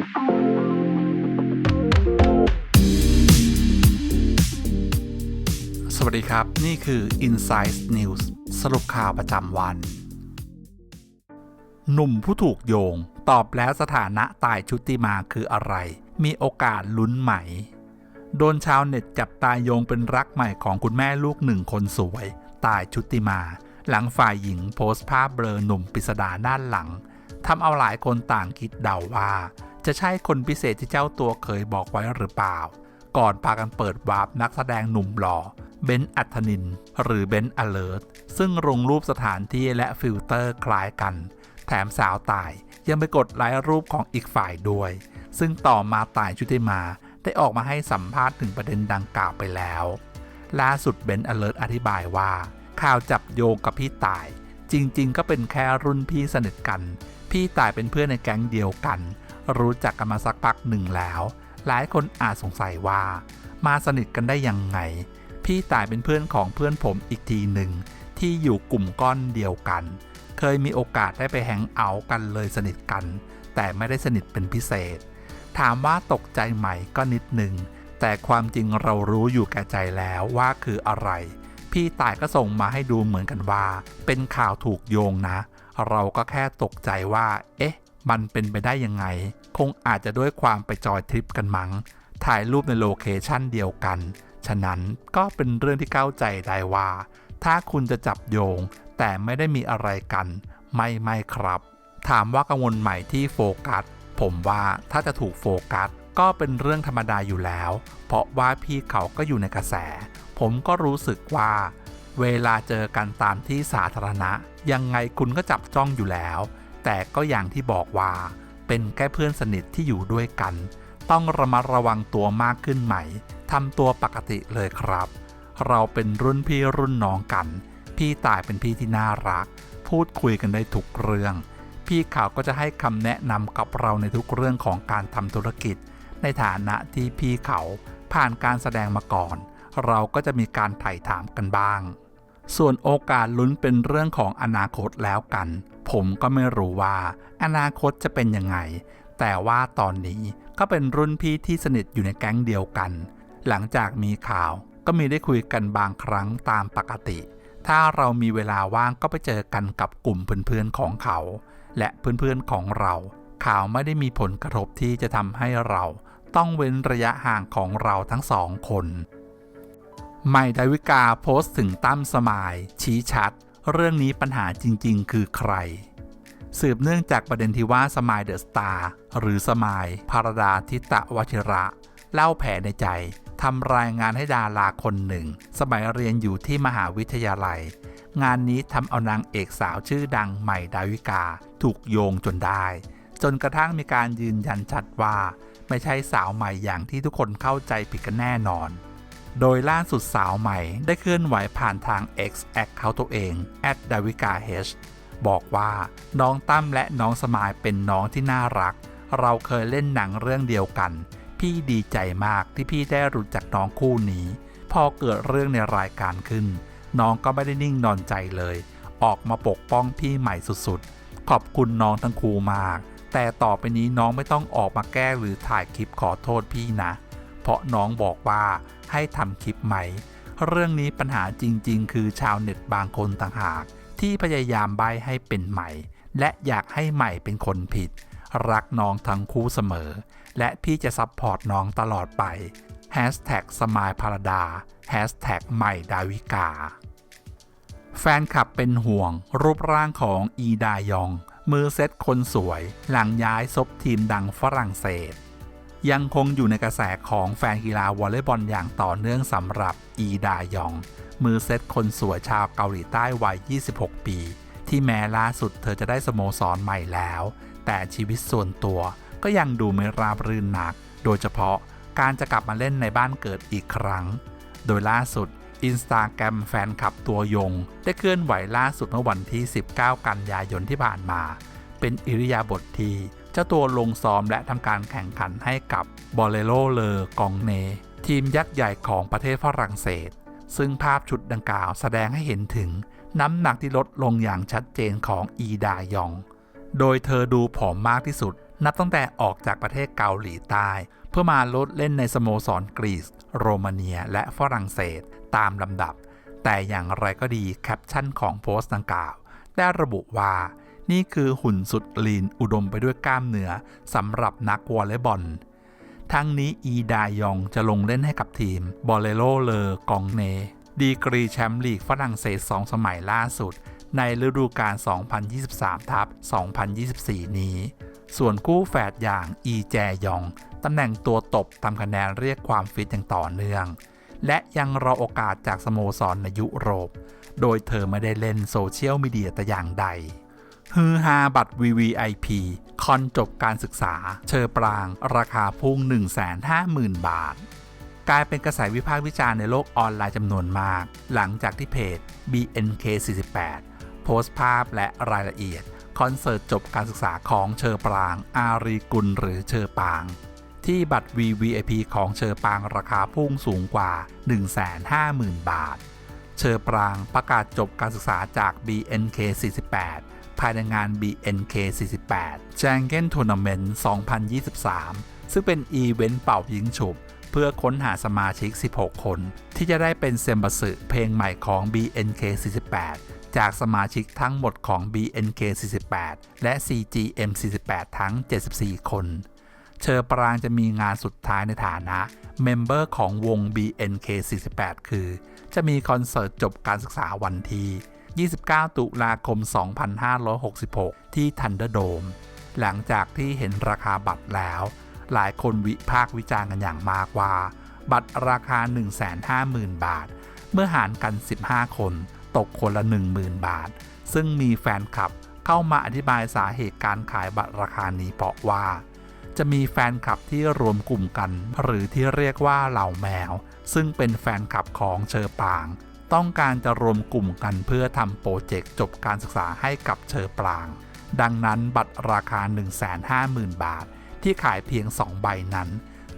สวัสดีครับ นี่คือ Inside News สรุปข่าวประจำวัน หนุ่มผู้ถูกโยง ตอบแล้วสถานะตายชุติมาคืออะไร มีโอกาสลุ้นไหม โดนชาวเน็ตจับตายโยงเป็นรักใหม่ของคุณแม่ลูกหนึ่งคนสวย ตายชุติมา หลังฝ่ายหญิงโพสต์ภาพเบลอหนุ่มปริศดาด้านหลังทำเอาหลายคนต่างคิดเดาว่า จะใช่คนพิเศษที่เจ้าตัวเคยบอกไว้หรือเปล่า ก่อนพากันเปิดวาร์ปนักแสดงหนุ่มหล่อเบนอัธนิน หรือเบนอเลิร์ซึ่งลงรูปสถานที่และฟิลเตอร์คล้ายกัน แถมสาวตายยังไปกดไลค์รูปของอีกฝ่ายด้วย ซึ่งต่อมาตายชุติมาได้ออกมาให้สัมภาษณ์ถึงประเด็นดังกล่าวไปแล้ว ล่าสุดเบนอเลิร์อธิบายว่า ข่าวจับโยงกับพี่ตาย จริง ๆ ก็เป็นแค่รุ่นพี่สนิทกัน พี่ตายเป็นเพื่อนในแก๊งเดียวกัน รู้จักกันมาสักพักหนึ่งแล้ว หลายคนอาจสงสัยว่า มาสนิทกันได้ยังไง พี่ตายเป็นเพื่อนของเพื่อนผมอีกทีหนึ่งที่อยู่กลุ่มก้อนเดียวกัน เคยมีโอกาสได้ไปแฮงเอาท์กันเลยสนิทกัน แต่ไม่ได้สนิทเป็นพิเศษ ถามว่าตกใจไหมก็นิดหนึ่งแต่ความจริงเรารู้อยู่แก่ใจแล้วว่าคืออะไร พี่ตายก็ส่งมาให้ดูเหมือนกันว่า เป็นข่าวถูกโยงนะ เราก็แค่ตกใจว่า เอ๊ะ มันเป็นไปได้ยังไง คงอาจจะด้วยความไปจอยทริปกันมัง้ง ถ่ายรูปในโลเคชั่นเดียวกัน ฉะนั้นก็เป็นเรื่องที่เข้าใจได้ว่า ถ้าคุณจะจับโยง แต่ไม่ได้มีอะไรกัน ไม่ไม่ครับ ถามว่ากังวลใหม่ที่โฟกัส ผมว่าถ้าจะถูกโฟกัสก็เป็นเรื่องธรรมดาอยู่แล้ว เพราะว่าพี่เขาก็อยู่ในกระแส ผมก็รู้สึกว่า เวลาเจอกันตามที่สาธารณะ ยังไงคุณก็จับจ้องอยู่แล้ว แต่ก็อย่างที่บอกว่า เป็นแค่เพื่อนสนิทที่อยู่ด้วยกัน ต้องระมัดระวังตัวมากขึ้นไหม่ทำตัวปกติเลยครับ เราเป็นรุ่นพี่รุ่นน้องกัน พี่ตายเป็นพี่ที่น่ารัก พูดคุยกันได้ทุกเรื่อง พี่เขาก็จะให้คำแนะนำกับเราในทุกเรื่องของการทำธุรกิจ ในฐานะที่พี่เขาผ่านการแสดงมาก่อน เราก็จะมีการไถ่ถามกันบ้าง ส่วนโอกาสลุ้นเป็นเรื่องของอนาคตแล้วกัน ผมก็ไม่รู้ว่า อนาคตจะเป็นยังไง แต่ว่าตอนนี้ก็เป็นรุ่นพี่ที่สนิทอยู่ในแก๊งเดียวกัน หลังจากมีข่าวก็มีได้คุยกันบางครั้งตามปกติ ถ้าเรามีเวลาว่างก็ไปเจอกันกับกลุ่มเพื่อนๆของเขา และเพื่อนๆของเรา ข่าวไม่ได้มีผลกระทบที่จะทำให้เรา ต้องเว้นระยะห่างของเราทั้งสองคน ใหม่ดาวิกาโพสต์ถึงตั้มสมาย ชี้ชัด เรื่องนี้ปัญหาจริง ๆ คือใคร สืบเนื่องจากประเด็นที่ว่าสมายเดอะสตาร์หรือสมายพารดาทิตะวชิระ เล่าแผลในใจทำรายงานให้ดาราคนหนึ่ง สมัยเรียนอยู่ที่มหาวิทยาลัย งานนี้ทำเอานางเอกสาวชื่อดังใหม่ดาวิกา ถูกโยงจนได้ จนกระทั่งมีการยืนยันชัดว่า ไม่ใช่สาวใหม่อย่างที่ทุกคนเข้าใจผิดกันแน่นอน โดยล่าสุดสาวใหม่ได้เคลื่อนไหวผ่านทาง X แอคเขาตัวเอง d a v i k a h บอกว่าน้องตั้มและน้องสมายเป็นน้องที่น่ารัก เราเคยเล่นหนังเรื่องเดียวกัน พี่ดีใจมากที่พี่ได้รู้จักน้องคู่นี้ พอเกิดเรื่องในรายการขึ้น น้องก็ไม่ได้นิ่งนอนใจเลย ออกมาปกป้องพี่ใหม่สุดๆ ขอบคุณน้องทั้งคู่มาก แต่ต่อไปนี้น้องไม่ต้องออกมาแก้หรือถ่ายคลิปขอโทษพี่นะ ราะน้องบอกว่าให้ทำคลิปใหม่ เรื่องนี้ปัญหาจริง ๆ คือชาวเน็ตบางคนต่างหาก ที่พยายามใบให้เป็นใหม่ และอยากให้ใหม่เป็นคนผิด รักน้องทั้งคู่เสมอ และพี่จะซับพอร์ตน้องตลอดไป Hashtag สมายพารดา Hashtag ใหม่ดาวิกา แฟนคลับเป็นห่วง รูปร่างของอีดายอง มือเซตคนสวย หลังย้ายซบทีมดังฝรั่งเศส ยังคงอยู่ในกระแสของแฟนกีฬาวอลเลย์บอลอย่างต่อเนื่องสำหรับอีดายอง มือเซตคนสวยชาวเกาหลีใต้วัย 26 ปี ที่แม้ล่าสุดเธอจะได้สโมสรใหม่แล้ว แต่ชีวิตส่วนตัวก็ยังดูไม่ราบรื่นนัก โดยเฉพาะการจะกลับมาเล่นในบ้านเกิดอีกครั้ง โดยล่าสุดอินสตาแกรมแฟนคลับตัวยง ได้เคลื่อนไหวล่าสุดเมื่อวันที่ 19 กันยายนที่ผ่านมา เป็นอิริยาบถทที่ จ้าตัวลงซ้อมและทำการแข่งขันให้กับบอเลโรเลอกองเน ทีมยักษ์ใหญ่ของประเทศฝรั่งเศส ซึ่งภาพชุดดังกล่าวแสดงให้เห็นถึงน้ำหนักที่ลดลงอย่างชัดเจนของอีดายอง โดยเธอดูผอมมากที่สุด นับตั้งแต่ออกจากประเทศเกาหลีใต้ เพื่อมาลดเล่นในสโมสรกรีซโรมาเนีย และฝรั่งเศสตามลำดับ แต่อย่างไรก็ดีแคปชั่นของโพสต์ดังกล่าว ได้ระบุว่า นี่คือหุ่นสุดลีนอุดมไปด้วยกล้ามเนื้อสำหรับนักวอลเลย์บอล ทั้งนี้อีดายองจะลงเล่นให้กับทีมบอลเลโรเลอกองเน ดีกรีแชมป์ลีกฝรั่งเศส 2 สมัยล่าสุด ในฤดูกาล 2023 ทับ 2024 นี้ ส่วนคู่แฝดอย่างอีแจยองตำแหน่งตัวตบทำคะแนนเรียกความฟิตอย่างต่อเนื่อง และยังรอโอกาสจากสโมสรในยุโรป โดยเธอไม่ได้เล่นโซเชียลมีเดียแต่อย่างใด ฮือฮาบัตร VVIP คอนจบการศึกษา เชอปราง ราคาพุ่ง 150,000 บาท กลายเป็นกระแสวิพากษ์วิจารณ์ในโลกออนไลน์จำนวนมาก หลังจากที่เพจ BNK48 โพสต์ภาพและรายละเอียด คอนเสิร์ตจบการศึกษาของเชอปราง อารีกุลหรือเชอปาง ที่บัตร VVIP ของเชอปางราคาพุ่งสูงกว่า 150,000 บาท เชอปรางประกาศจบการศึกษาจาก BNK48 ภายในงาน BNK48 j a n g e n Tournament 2023 ซึ่งเป็นอีเวนต์เป่ายิงฉุบ เพื่อค้นหาสมาชิก 16 คน ที่จะได้เป็นเซมบัสึเพลงใหม่ของ BNK48 จากสมาชิกทั้งหมดของ BNK48 และ CGM48 ทั้ง 74 คนเชอปรางจะมีงานสุดท้ายในฐานะเมมเบอร์ของวง BNK48 คือ จะมีคอนเสิร์ตจบการศึกษาวันที่ 29 ตุลาคม 2566 ที่ทันเดอร์โดมหลังจากที่เห็นราคาบัตรแล้ว หลายคนวิพากษ์วิจารณ์กันอย่างมากว่า บัตรราคา 150,000 บาท เมื่อหารกัน 15 คน ตกคนละ 10,000 บาท ซึ่งมีแฟนคลับเข้ามาอธิบายสาเหตุการขายบัตรราคานี้เพราะว่า จะมีแฟนคลับที่รวมกลุ่มกัน หรือที่เรียกว่าเหล่าแมว ซึ่งเป็นแฟนคลับของเชอปาง ต้องการจะรวมกลุ่มกันเพื่อทำโปรเจกต์จบการศึกษาให้กับเชอปราง ดังนั้นบัตรราคา 150,000 บาท ที่ขายเพียง 2 ใบนั้น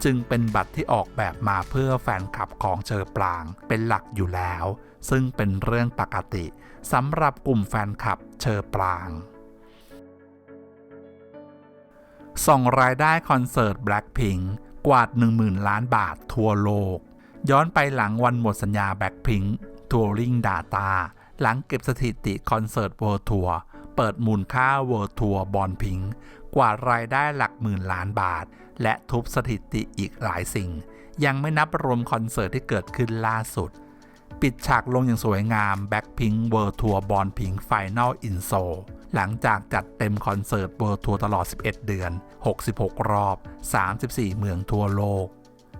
จึงเป็นบัตรที่ออกแบบมาเพื่อแฟนคลับของเชอปรางเป็นหลักอยู่แล้ว ซึ่งเป็นเรื่องปกติสำหรับกลุ่มแฟนคลับเชอปรางส่งรายได้คอนเสิร์ต Blackpink กวาด 10,000 ล้านบาททั่วโลก ย้อนไปหลังวันหมดสัญญา Blackpink Touring Data หลังเก็บสถิติคอนเสิร์ต World Tour เปิดมูลค่า World Tour b o n p i n k กว่ารายได้หลักหมื่นล้านบาท และทุบสถิติอีกหลายสิ่ง ยังไม่นับรวมคอนเสิร์ตที่เกิดขึ้นล่าสุด ปิดฉากลงอย่างสวยงาม Blackpink World Tour b o n p i n k Final in Seoul หลังจากจัดเต็มคอนเสิร์ต World Tour ตลอด 11 เดือน 66 รอบ 34 เมืองทั่วโลก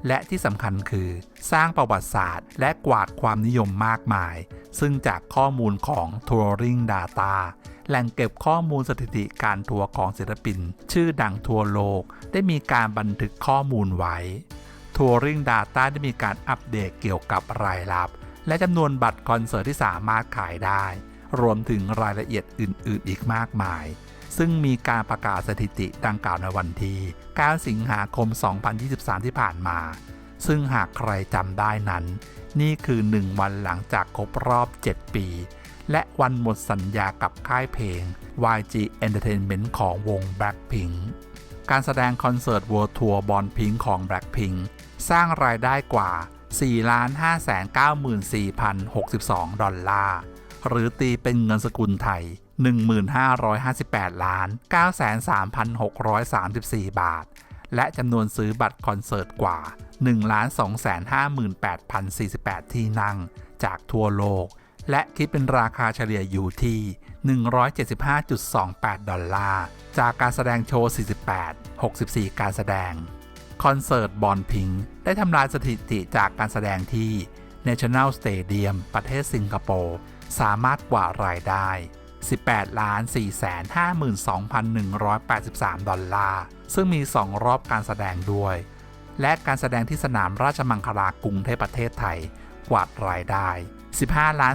และที่สำคัญคือสร้างประวัติศาสตร์ และกวาดความนิยมมากมาย ซึ่งจากข้อมูลของ Touring Data แหล่งเก็บข้อมูลสถิติการทัวร์ของศิลปิน ชื่อดังทั่วโลก ได้มีการบันทึกข้อมูลไว้ Touring Data ได้มีการอัปเดตเกี่ยวกับรายรับ และจำนวนบัตรคอนเสิร์ตที่สามารถขายได้ รวมถึงรายละเอียดอื่น ๆ อีกมากมาย ซึ่งมีการประกาศสถิติดังกล่าวในวันที่ 9 สิงหาคม 2023 ที่ผ่านมา ซึ่งหากใครจำได้นั้น นี่คือ 1 วันหลังจากครบรอบ 7 ปี และวันหมดสัญญากับค่ายเพลง YG Entertainment ของวง Blackpink การแสดงคอนเสิร์ต World Tour b o n Pink ของ Blackpink สร้างรายได้กว่า 4,594,062 ดอลลาร์ หรือตีเป็นเงินสกุลไทย 1558 ล้าน 93,634 บาท และจำนวนซื้อบัตรคอนเสิร์ตกว่า 1,258,048 ที่นั่ง จากทั่วโลก และคิดเป็นราคาเฉลี่ยอยู่ที่ 175.28 ดอลลาร์ จากการแสดงโชว์ 48 64 การแสดง คอนเสิร์ตบอลพิง ได้ทำลายสถิติจากการแสดงที่ National Stadium ประเทศสิงคโปร์ สามารถกว่ารายได้ 18ล้าน452,183 ดอลลาร์ ซึ่งมี 2 รอบการแสดงด้วย และการแสดงที่สนามราชมังคลากรุงเทพประเทศไทย กวาดรายได้ 15ล้าน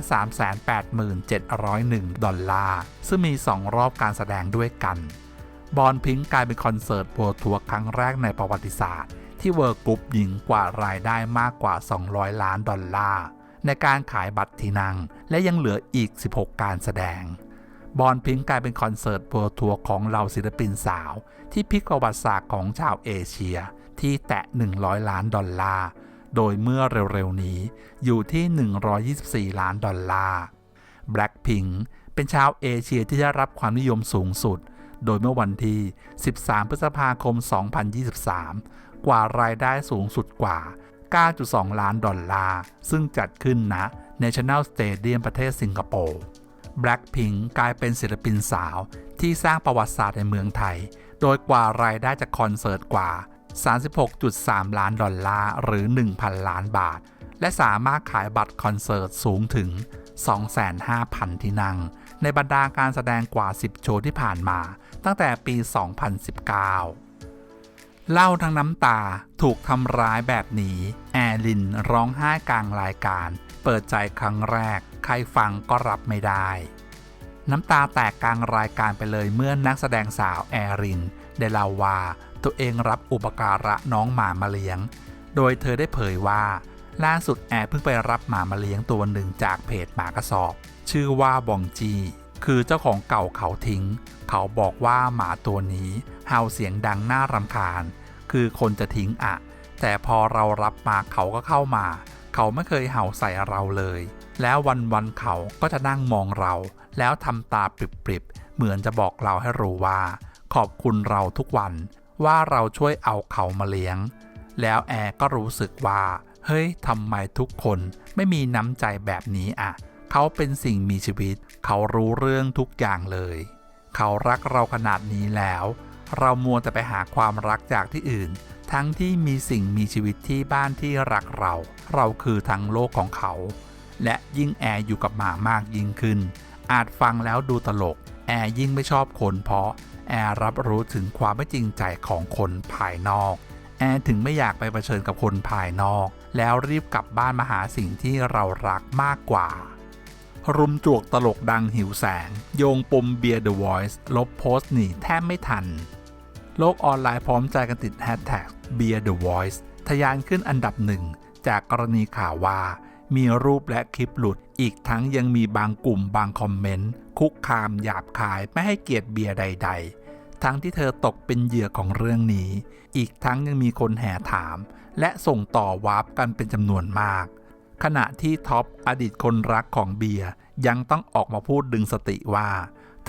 387,701 ดอลลาร์ ซึ่งมี 2 รอบการแสดงด้วยกัน บอลพิงกลายเป็นคอนเสิร์ต World Tour ครั้งแรกในประวัติศาสตร์ ที่เวิร์กรุ๊ปหญิงกว่ารายได้มากกว่า 200 ล้านดอลลาร์ในการขายบัตรที่นั่ง และยังเหลืออีก 16 การแสดง บอลพิงกลายเป็นคอนเสิร์ตเวิร์ทัวร์ของเหล่าศิลปินสาว ที่พลิกประวัติศาสตร์ของชาวเอเชีย ที่แตะ 100 ล้านดอลลาร์ โดยเมื่อเร็วๆนี้อยู่ที่ 124 ล้านดอลลาร์ Blackpink เป็นชาวเอเชียที่ได้รับความนิยมสูงสุด โดยเมื่อวันที่ 13 พฤษภาคม 2023 กว่ารายได้สูงสุดกว่า 9.2 ล้านดอลลาร์ ซึ่งจัดขึ้นณ National Stadium ประเทศสิงคโปร์ Blackpink กลายเป็นศิลปินสาวที่สร้างประวัติศาสตร์ในเมืองไทย โดยกว่ารายได้จากคอนเสิร์ตกว่า 36.3 ล้านดอลลาร์หรือ 1,000 ล้านบาท และสามารถขายบัตรคอนเสิร์ตสูงถึง 25,000ที่นั่ง ในบรรดาการแสดงกว่า 10 โชว์ที่ผ่านมา ตั้งแต่ปี 2019เล่าทั้งน้ำตาถูกทำร้ายแบบนี้ แอลินร้องไห้กลางรายการ เปิดใจครั้งแรก ใครฟังก็รับไม่ได้ น้ำตาแตกกลางรายการไปเลยเมื่อนักแสดงสาวแอรินได้เล่าว่าตัวเองรับอุปการะน้องหมามาเลี้ยง โดยเธอได้เผยว่า ล่าสุดแอร์เพิ่งไปรับหมามาเลี้ยงตัวหนึ่งจากเพจหมากระสอบ ชื่อว่าบองจี คือเจ้าของเก่าเขาทิ้ง เขาบอกว่าหมาตัวนี้เห่าเสียงดังน่ารำคาญ คือคนจะทิ้งอะ แต่พอเรารับมาเขาก็เข้ามา เขาไม่เคยเห่าใส่เราเลย แล้ววันวันๆเขาก็จะนั่งมองเรา แล้วทำตาปริบๆ เหมือนจะบอกเราให้รู้ว่า ขอบคุณเราทุกวันว่าเราช่วยเอาเขามาเลี้ยง แล้วแอร์ก็รู้สึกว่า เฮ้ยทำไมทุกคนไม่มีน้ำใจแบบนี้อะ เขาเป็นสิ่งมีชีวิต เขารู้เรื่องทุกอย่างเลย เขารักเราขนาดนี้แล้ว เรามัวแต่ไปหาความรักจากที่อื่น ทั้งที่มีสิ่งมีชีวิตที่บ้านที่รักเรา เราคือทั้งโลกของเขา และยิ่งแอร์อยู่กับหมามากยิ่งขึ้น อาจฟังแล้วดูตลก แอร์ยิ่งไม่ชอบคนเพราะแอร์รับรู้ถึงความไม่จริงใจของคนภายนอก แอร์ถึงไม่อยากไปเผชิญกับคนภายนอก แล้วรีบกลับบ้านมาหาสิ่งที่เรารักมากกว่า รุมจวกตลกดังหิวแสง โยงปมเบียร์ The Voice ลบโพสต์หนีแทบไม่ทัน โลกออนไลน์พร้อมใจกันติดแฮชแท็ก Beer The Voice ทะยานขึ้นอันดับหนึ่งจากกรณีข่าวว่า มีรูปและคลิปหลุด อีกทั้งยังมีบางกลุ่มบางคอมเมนต์ คุกคามหยาบคายไม่ให้เกียรติเบียร์ใด ๆ ทั้งที่เธอตกเป็นเหยื่อของเรื่องนี้ อีกทั้งยังมีคนแห่ถาม และส่งต่อวาร์ปกันเป็นจำนวนมาก ขณะที่ท็อปอดีตคนรักของเบียร์ยังต้องออกมาพูดดึงสติว่า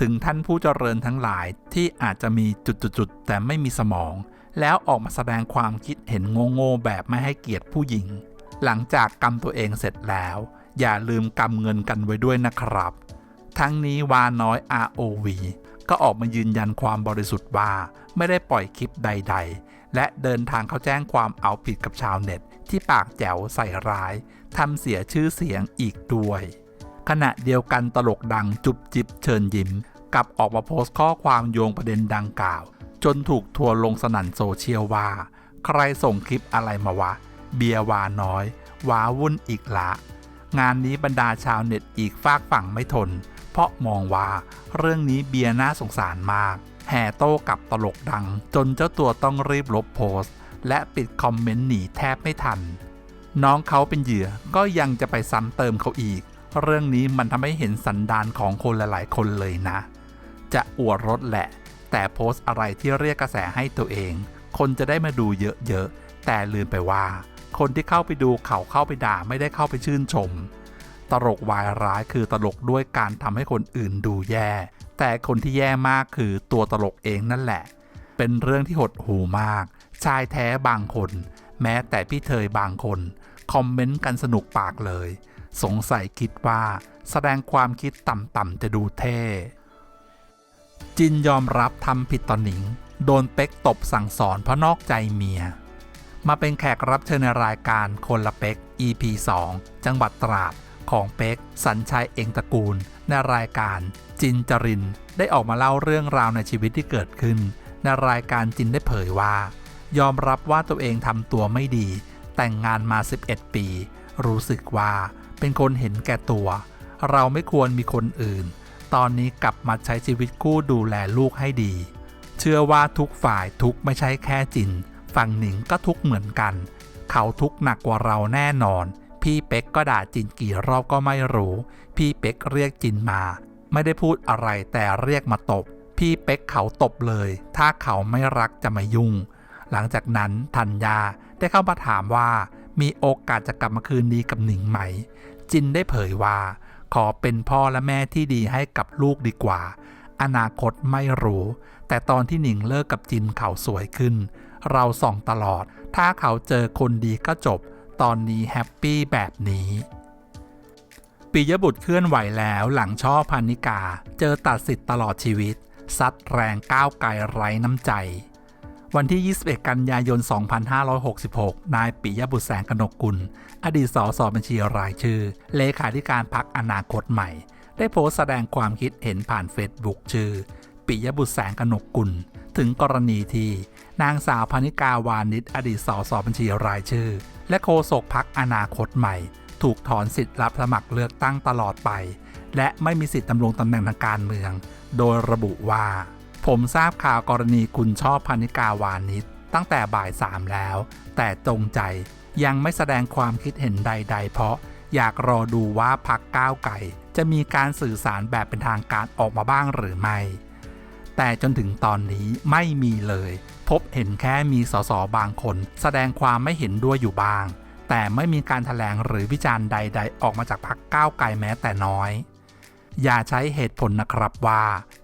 ถึงท่านผู้เจริญทั้งหลายที่อาจจะมีจุดๆแต่ไม่มีสมอง แล้วออกมาแสดงความคิดเห็นโง่ๆแบบไม่ให้เกียรติผู้หญิง หลังจากกำตัวเองเสร็จแล้ว อย่าลืมกำเงินกันไว้ด้วยนะครับ ทั้งนี้วาน้อย ROV ก็ออกมายืนยันความบริสุทธิ์ว่า ไม่ได้ปล่อยคลิปใด ๆ และเดินทางเขาแจ้งความเอาผิดกับชาวเน็ต ที่ปากแจ๋วใส่ร้ายทำเสียชื่อเสียงอีกด้วย ขณะเดียวกันตลกดังจุบจิบเชิญยิ้มกลับออกมาโพสต์ข้อความโยงประเด็นดังกล่าว จนถูกทัวร์ลงสนั่นโซเชียลว่า ใครส่งคลิปอะไรมาวะ เบียร์วาน้อย ว้าวุ่นอีกละ งานนี้บรรดาชาวเน็ตอีกฝากฝั่งไม่ทน เพราะมองว่าเรื่องนี้เบียร์น่าสงสารมาก แห่โต้กับตลกดัง จนเจ้าตัวต้องรีบลบโพสต์ และปิดคอมเมนต์หนีแทบไม่ทัน น้องเขาเป็นเหยื่อก็ยังจะไปซ้ำเติมเขาอีก เรื่องนี้มันทำให้เห็นสันดานของคนหลายๆ คนเลยนะ จะอวดรถแหละ แต่โพสต์อะไรที่เรียกกระแสให้ตัวเอง คนจะได้มาดูเยอะๆแต่ลืมไปว่า คนที่เข้าไปดูเขาเข้าไปด่าไม่ได้เข้าไปชื่นชม ตลกวายร้ายคือตลกด้วยการทำให้คนอื่นดูแย่ แต่คนที่แย่มากคือตัวตลกเองนั่นแหละ เป็นเรื่องที่หดหูมาก ชายแท้บางคน แม้แต่พี่เทยบางคน คอมเมนต์กันสนุกปากเลย สงสัยคิดว่า แสดงความคิดต่ำๆจะดูเท่จินยอมรับทำผิดต่อหนิง โดนเป็กตบสั่งสอนเพราะนอกใจเมีย มาเป็นแขกรับเชิญในรายการคนละเป็ก EP 2 จังหวัดตราดของเป็กสัญชัยเองตระกูล ในรายการจินจริน ได้ออกมาเล่าเรื่องราวในชีวิตที่เกิดขึ้น ในรายการจินได้เผยว่า ยอมรับว่าตัวเองทำตัวไม่ดี แต่งงานมา 11 ปี รู้สึกว่าเป็นคนเห็นแก่ตัว เราไม่ควรมีคนอื่น ตอนนี้กลับมาใช้ชีวิตคู่ดูแลลูกให้ดี เชื่อว่าทุกฝ่ายทุกไม่ใช่แค่จิน ฝั่งหนิงก็ทุกเหมือนกัน เขาทุกหนักกว่าเราแน่นอน พี่เป็กก็ด่าจินกี่รอบก็ไม่รู้ พี่เป็กเรียกจินมา ไม่ได้พูดอะไรแต่เรียกมาตบ พี่เป๊กเขาตบเลย ถ้าเขาไม่รักจะไม่ยุ่ง หลังจากนั้นธัญญาได้เข้ามาถามว่า มีโอกาสจะกลับมาคืนดีกับหนิงไหม จินได้เผยว่า ขอเป็นพ่อและแม่ที่ดีให้กับลูกดีกว่า อนาคตไม่รู้ แต่ตอนที่หนิงเลิกกับจินเขาสวยขึ้น เราส่องตลอด ถ้าเขาเจอคนดีก็จบ ตอนนี้แฮปปี้แบบนี้ปิยบุตรเคลื่อนไหวแล้วหลังช่อพันนิกา เจอตัดสิทธิ์ตลอดชีวิต ซัดแรงก้าวไกลไร้น้ำใจ วันที่ 21 กันยายน 2566 นายปิยบุตรแสงกนกกุล อดีตสสบัญชีรายชื่อ เลขาธิการพักอนาคตใหม่ ได้โพสต์แสดงความคิดเห็นผ่านเฟซบุ๊กชื่อ ปิยบุตรแสงกนกกุล ถึงกรณีที่นางสาวพนิกาวานิชอดีตสสบัญชีรายชื่อ และโฆษกพักอนาคตใหม่ ถูกถอนสิทธิ์รับสมัครเลือกตั้งตลอดไป และไม่มีสิทธิ์ดำรงตำแหน่งทางการเมือง โดยระบุว่า ผมทราบข่าวกรณีคุณชอบพนิกาวานิชตั้งแต่บ่ายสามแล้ว แต่จงใจยังไม่แสดงความคิดเห็นใด ๆ เพราะอยากรอดูว่าพักก้าวไก่ จะมีการสื่อสารแบบเป็นทางการออกมาบ้างหรือไม่ แต่จนถึงตอนนี้ไม่มีเลย พบเห็นแค่มีสสบางคน แสดงความไม่เห็นด้วยอยู่บ้าง แต่ไม่มีการถแถลงหรือวิจารณ์ใด ๆ ออกมาจากพักก้าวไกลแม้แต่น้อย อย่าใช้เหตุผลนะครับว่า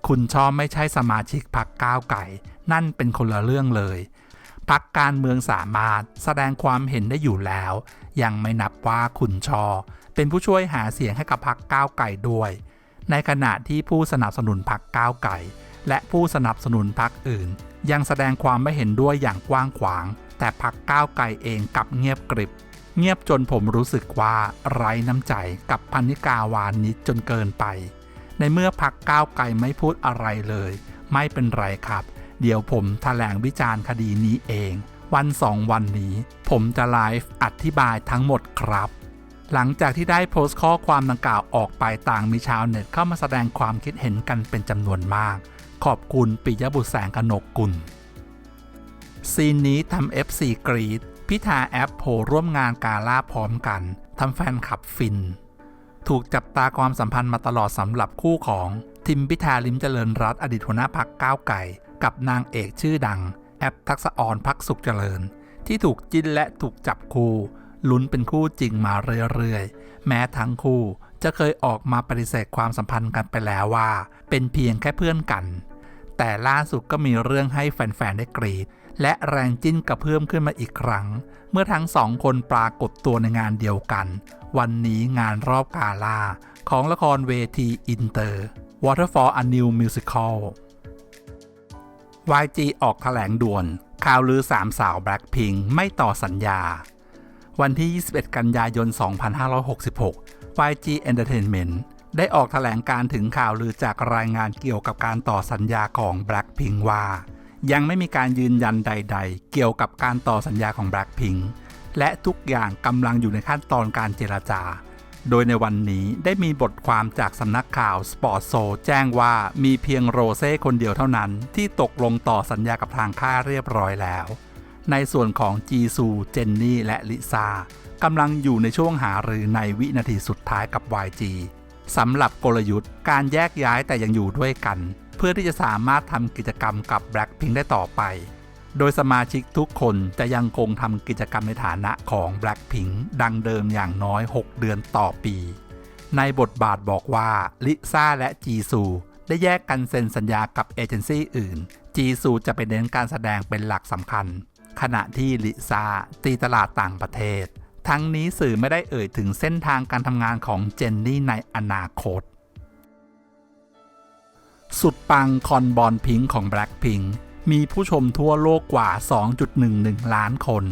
คุณชอบไม่ใช่สมาชิกพักก้าวไก่นั่นเป็นคนละเรื่องเลยพักการเมืองสามารถแสดงความเห็นได้อยู่แล้ว ยังไม่นับว่าคุณชอ เป็นผู้ช่วยหาเสียงให้กับพักก้าวไก่ด้วย ในขณะที่ผู้สนับสนุนพักก้าวไก่ และผู้สนับสนุนพักอื่น ยังแสดงความไม่เห็นด้วยอย่างกว้างขวาง แต่พักก้าวไก่เองกลับเงียบกริบ เงียบจนผมรู้สึกว่าไร้น้ำใจกับพันนิกาวานิชจนเกินไป ในเมื่อพักก้าวไกลไม่พูดอะไรเลย ไม่เป็นไรครับ เดี๋ยวผมแถลงวิจารณ์คดีนี้เอง วันสองวันนี้ ผมจะไลฟ์อธิบายทั้งหมดครับหลังจากที่ได้โพสต์ข้อความดังกล่าวออกไปต่างมีชาวเน็ตเข้ามาแสดงความคิดเห็นกันเป็นจำนวนมาก ขอบคุณปิยบุตรแสงกนกกุล ซีนนี้ทำ FC กรีดพิธาแอปโผร่วมงานกาล่าพร้อมกันทำแฟนขับฟิน ถูกจับตาความสัมพันธ์มาตลอดสำหรับคู่ของทิมพิธาลิมเจริญรัตอดีตหัวหน้าพักก้าวไก่ กับนางเอกชื่อดัง แอปทักษออนพักสุขเจริญ ที่ถูกจิ้นและถูกจับคู่ลุ้นเป็นคู่จริงมาเรื่อยๆ แม้ทั้งคู่จะเคยออกมาปฏิเสธความสัมพันธ์กันไปแล้วว่า เป็นเพียงแค่เพื่อนกัน แต่ล่าสุดก็มีเรื่องให้แฟนๆ ได้กรีด และแรงจิ้นกระเพิ่อมขึ้นมาอีกครั้ง เมื่อทั้งสองคนปรากฏตัวในงานเดียวกัน วันนี้งานรอบกาลา ของละครเวทีอินเตอร์ Waterfall a New Musical YG ออกแถลงด่วน ข่าวลือสามสาว Blackpink ไม่ต่อสัญญา วันที่ 21 กันยายน 2566 YG Entertainment ได้ออกแถลงการถึงข่าวลือจากรายงานเกี่ยวกับการต่อสัญญาของ Blackpink ว่า ยังไม่มีการยืนยันใด ๆ เกี่ยวกับการต่อสัญญาของ Blackpink และทุกอย่างกำลังอยู่ในขั้นตอนการเจรจา โดยในวันนี้ได้มีบทความจากสำนักข่าวสปอร์ตโซแจ้งว่ามีเพียงโรเซ่คนเดียวเท่านั้น ที่ตกลงต่อสัญญากับทางค่ายเรียบร้อยแล้ว ในส่วนของจีซูเจนนี่และลิซ่ากำลังอยู่ในช่วงหารือในวินาทีสุดท้ายกับ YG สำหรับกลยุทธ์การแยกย้ายแต่ยังอยู่ด้วยกัน เพื่อที่จะสามารถทำกิจกรรมกับ Blackpink ได้ต่อไป โดยสมาชิกทุกคนจะยังคงทำกิจกรรมในฐานะของ Blackpink ดังเดิมอย่างน้อย 6 เดือนต่อปี ในบทบาทบอกว่าลิซ่าและจีซูได้แยกกันเซ็นสัญญากับเอเจนซี่อื่น จีซูจะไปเน้นการแสดงเป็นหลักสำคัญ ขณะที่ลิซ่าตีตลาดต่างประเทศ ทั้งนี้สื่อไม่ได้เอ่ยถึงเส้นทางการทำงานของเจนนี่ในอนาคต สุดปังคอนบอลพิงของ Blackpink มีผู้ชมทั่วโลกกว่า 2.11 ล้านคน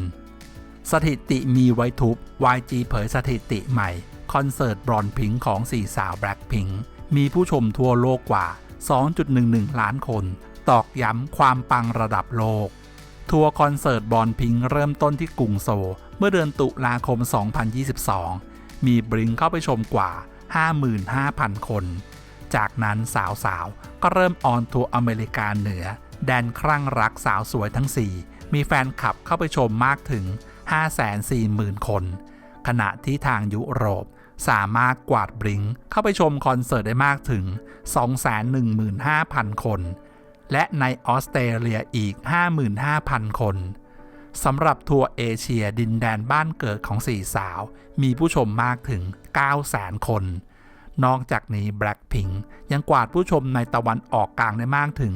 สถิติมีไว้ทุบ YG เผยสถิติใหม่ คอนเสิร์ตบอลพิงของสี่สาว Blackpink มีผู้ชมทั่วโลกกว่า 2.11 ล้านคน ตอกย้ำความปังระดับโลก ทัวร์คอนเสิร์ตบอลพิงเริ่มต้นที่กรุงโซ เมื่อเดือนตุลาคม 2022 มีบริงเข้าไปชมกว่า 55,000 คน จากนั้นสาวๆ ก็เริ่มออนทัวร์อเมริกาเหนือ แดนครั่งรักสาวสวยทั้ง 4 มีแฟนคลับเข้าไปชมมากถึง 540,000 คน ขณะที่ทางยุโรปสามารถกวาดบริงเข้าไปชมคอนเสิร์ตได้มากถึง 215,000 คน และในออสเตรเลียอีก 55,000 คน สำหรับทัวร์เอเชียดินแดนบ้านเกิดของสี่สาว มีผู้ชมมากถึง 900,000 คน นอกจากนี้ Blackpink ยังกวาดผู้ชมในตะวันออกกลางได้มากถึง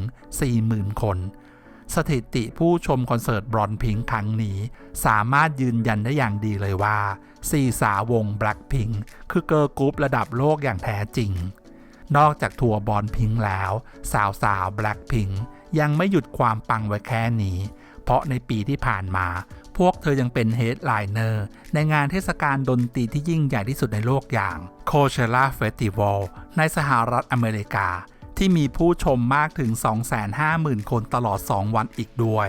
40,000 คน สถิติผู้ชมคอนเสิร์ตบรอนพิงครั้งนี้ สามารถยืนยันได้อย่างดีเลยว่าสี่สาววง Blackpink คือเกิร์ลกรุ๊ประดับโลกอย่างแท้จริง นอกจากทัวร์บอลพิงแล้ว สาวสาว Blackpink ยังไม่หยุดความปังไว้แค่นี้ เพราะในปีที่ผ่านมา พวกเธอยังเป็นเฮดไลเนอร์ในงานเทศกาลดนตรีที่ยิ่งใหญ่ที่สุดในโลกอย่าง Coachella Festival ในสหรัฐอเมริกา ที่มีผู้ชมมากถึง 250,000 คนตลอด 2 วันอีกด้วย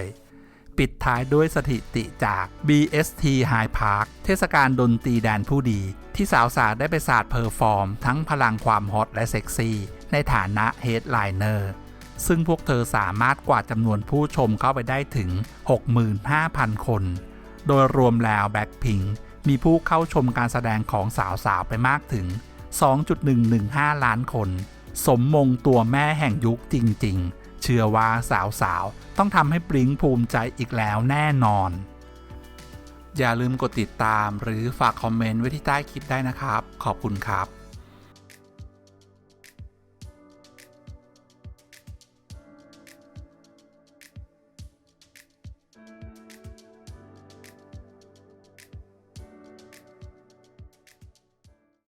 ปิดท้ายด้วยสถิติจาก BST High Park เทศกาลดนตรีแดนผู้ดี ที่สาวสาได้ไปสาดเพอร์ฟอร์ม ทั้งพลังความฮอตและเซ็กซี่ ในฐานะเฮดไลเนอร์ ซึ่งพวกเธอสามารถกวาดจำนวนผู้ชมเข้าไปได้ถึง 65,000 คน โดยรวมแล้วแบ็คพิงมีผู้เข้าชมการแสดงของสาวๆ ไปมากถึง 2.115 ล้านคน สมมงตัวแม่แห่งยุคจริงๆ เชื่อว่าสาวๆ ต้องทำให้ปริ้งภูมิใจอีกแล้วแน่นอน อย่าลืมกดติดตามหรือฝากคอมเมนต์ไว้ที่ใต้คลิปได้นะครับ ขอบคุณครับ